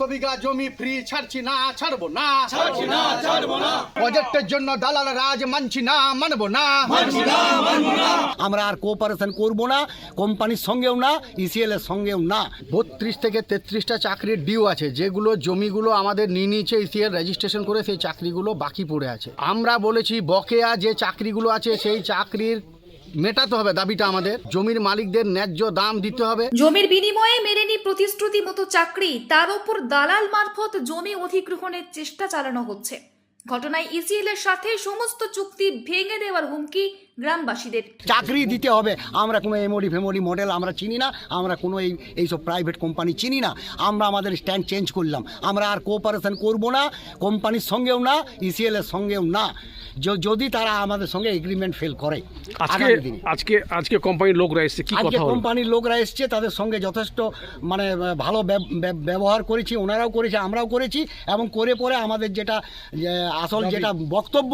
একশো বিঘা জমি ফ্রি ছাড়ছি না ছাড়বো না। ছাড়ছি না ছাড়বো না। প্রজেক্টের জন্য দালাল রাজ মানছি না মানবো না। মানছি না মানবো না। আমরা আর কোঅপারেশন করব না কোম্পানির সঙ্গেও না ইসিএল এর সঙ্গেও না। বত্রিশ থেকে তেত্রিশটা চাকরির ডিউ আছে যেগুলো জমিগুলো আমাদের নিয়ে নিয়েছে ইসিএল রেজিস্ট্রেশন করে সেই চাকরিগুলো বাকি পড়ে আছে। আমরা বলেছি বকেয়া যে চাকরিগুলো আছে সেই চাকরির মেটাতে হবে দাবিটা আমাদের। জমির মালিকদের ন্যায্য দাম দিতে হবে। জমির বিনিময়ে মেলেনি প্রতিশ্রুতি মতো চাকরি, তার উপর দালাল মারফত জমি অধিগ্রহণের চেষ্টা চালানো হচ্ছে। ঘটনায় ইসিএল এর সাথে সমস্ত চুক্তি ভেঙে দেওয়ার হুমকি গ্রামবাসীদের চাকরি দিতে হবে। আমরা কোনো এমওডি ফেমোডি মডেল আমরা চিনি না আমরা কোনো এই এইসব প্রাইভেট কোম্পানি চিনি না। আমরা আমাদের স্ট্যান্ড চেঞ্জ করলাম। আমরা আর কোঅপারেশন করব না কোম্পানির সঙ্গেও না ইসিএল এর সঙ্গেও না। যদি তারা আমাদের সঙ্গে এগ্রিমেন্ট ফেল করে আজকে আজকে আজকে কোম্পানির লোকরা এসেছে কি আজকে কথা কোম্পানির লোকরা এসছে তাদের সঙ্গে যথেষ্ট মানে ভালো ব্যব- ব্যব- ব্যবহার করেছি ওনারাও করেছে আমরাও করেছি এবং করে পরে আমাদের যেটা আসল যেটা বক্তব্য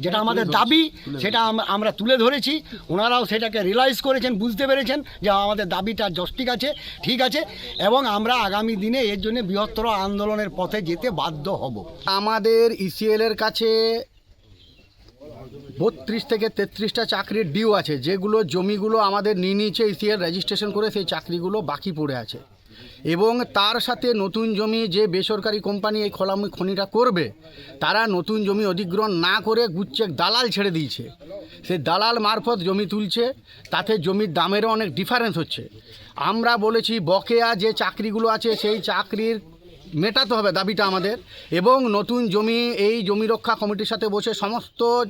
যেটা আমাদের দাবি সেটা আমরা তুলে ধরেছি, ওনারাও সেটাকে রিয়েলাইজ করেছেন, বুঝতে পেরেছেন যে আমাদের দাবিটা জস্টিক আছে, ঠিক আছে, এবং আমরা আগামী দিনে এর জন্য বৃহত্তর আন্দোলনের পথে যেতে বাধ্য হব। আমাদের ইসিএল এর কাছে বত্রিশ থেকে তেত্রিশটা চাকরির ডিউ আছে, যেগুলো জমিগুলো আমাদের নিয়ে নিয়েছে ইসিএল রেজিস্ট্রেশন করে, সেই চাকরিগুলো বাকি পড়ে আছে। এবং তার সাথে নতুন জমি যে বেসরকারি কোম্পানি এই খোলা খনিটা করবে, তারা নতুন জমি অধিগ্রহণ না করে গুচ্ছেক দালাল ছেড়ে দিয়েছে। সে দালাল মারফত জমি তুলছে, তাতে জমির দামেরও অনেক ডিফারেন্স হচ্ছে। আমরা বলেছি, বকেয়া যে চাকরিগুলো আছে, সেই চাকরির মেটাতে হবে দাবিটা আমাদের। এবং নতুন জমি, এই জমি রক্ষা কমিটির সাথে বসে সমস্ত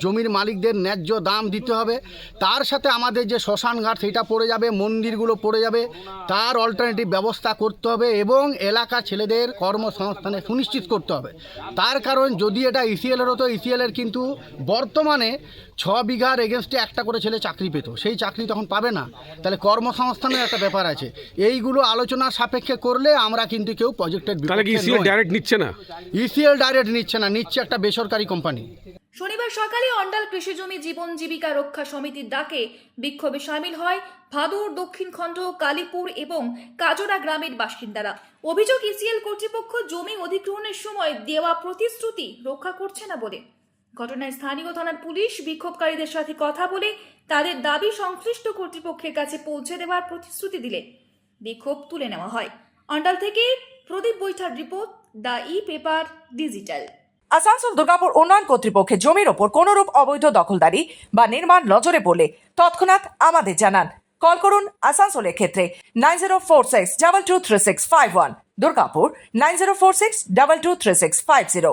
জমির মালিকদের ন্যায্য দাম দিতে হবে। তার সাথে আমাদের যে শ্মশান ঘাট সেটা পড়ে যাবে, মন্দিরগুলো পড়ে যাবে। তার অল্টারনেটিভ ব্যবস্থা করতে হবে এবং এলাকা ছেলেদের কর্মসংস্থানে সুনিশ্চিত করতে হবে। তার কারণ, যদি এটা ইসিএলের হতো ইসিএলের কিন্তু বর্তমানে ছ বিঘার এগেনস্টে একটা করে ছেলে চাকরি পেত। সেই চাকরি তখন পাবে না। তাহলে কর্মসংস্থানের একটা ব্যাপার আছে। এইগুলো আলোচনার সাপেক্ষে করলে আমরা কিন্তু কেউ প্রজেক্টের তাহলে কি সিএল ডাইরেক্ট নিচ্ছে না? ইসিএল ডাইরেক্ট নিচ্ছে না নিচ্ছে একটা বেসরকারি কোম্পানি শনিবার সকালে অন্ডাল কৃষি জমি জীবন জীবিকা রক্ষা সমিতির ডাকে বিক্ষোভে সামিল হয় ভাদুর দক্ষিণ খণ্ড কালীপুর এবং কাজরা গ্রামের বাসিন্দারা। অভিযোগ ইসিএল কর্তৃপক্ষ জমি অধিগ্রহণের সময় দেওয়া প্রতিশ্রুতি রক্ষা করছে না বলে। ঘটনায় স্থানীয় থানার পুলিশ বিক্ষোভকারীদের সাথে কথা বলে তাদের দাবি সংশ্লিষ্ট কর্তৃপক্ষের কাছে পৌঁছে দেওয়ার প্রতিশ্রুতি দিলে। বিক্ষোভ তুলে নেওয়া হয়। অন্ডাল থেকে Pradip বৈঠার report, the E paper, digital. Asansol, Durgapur উন্নয়ন কর্তৃপক্ষের জমির ওপর কোনোরূপ অবৈধ দখলদারি বা নির্মাণ নজরে পড়লে তৎক্ষণাৎ আমাদের জানান। কল করুন আসানসোলের ক্ষেত্রে nine zero four six double two three six five one. Durgapur nine zero four six double two three six five zero.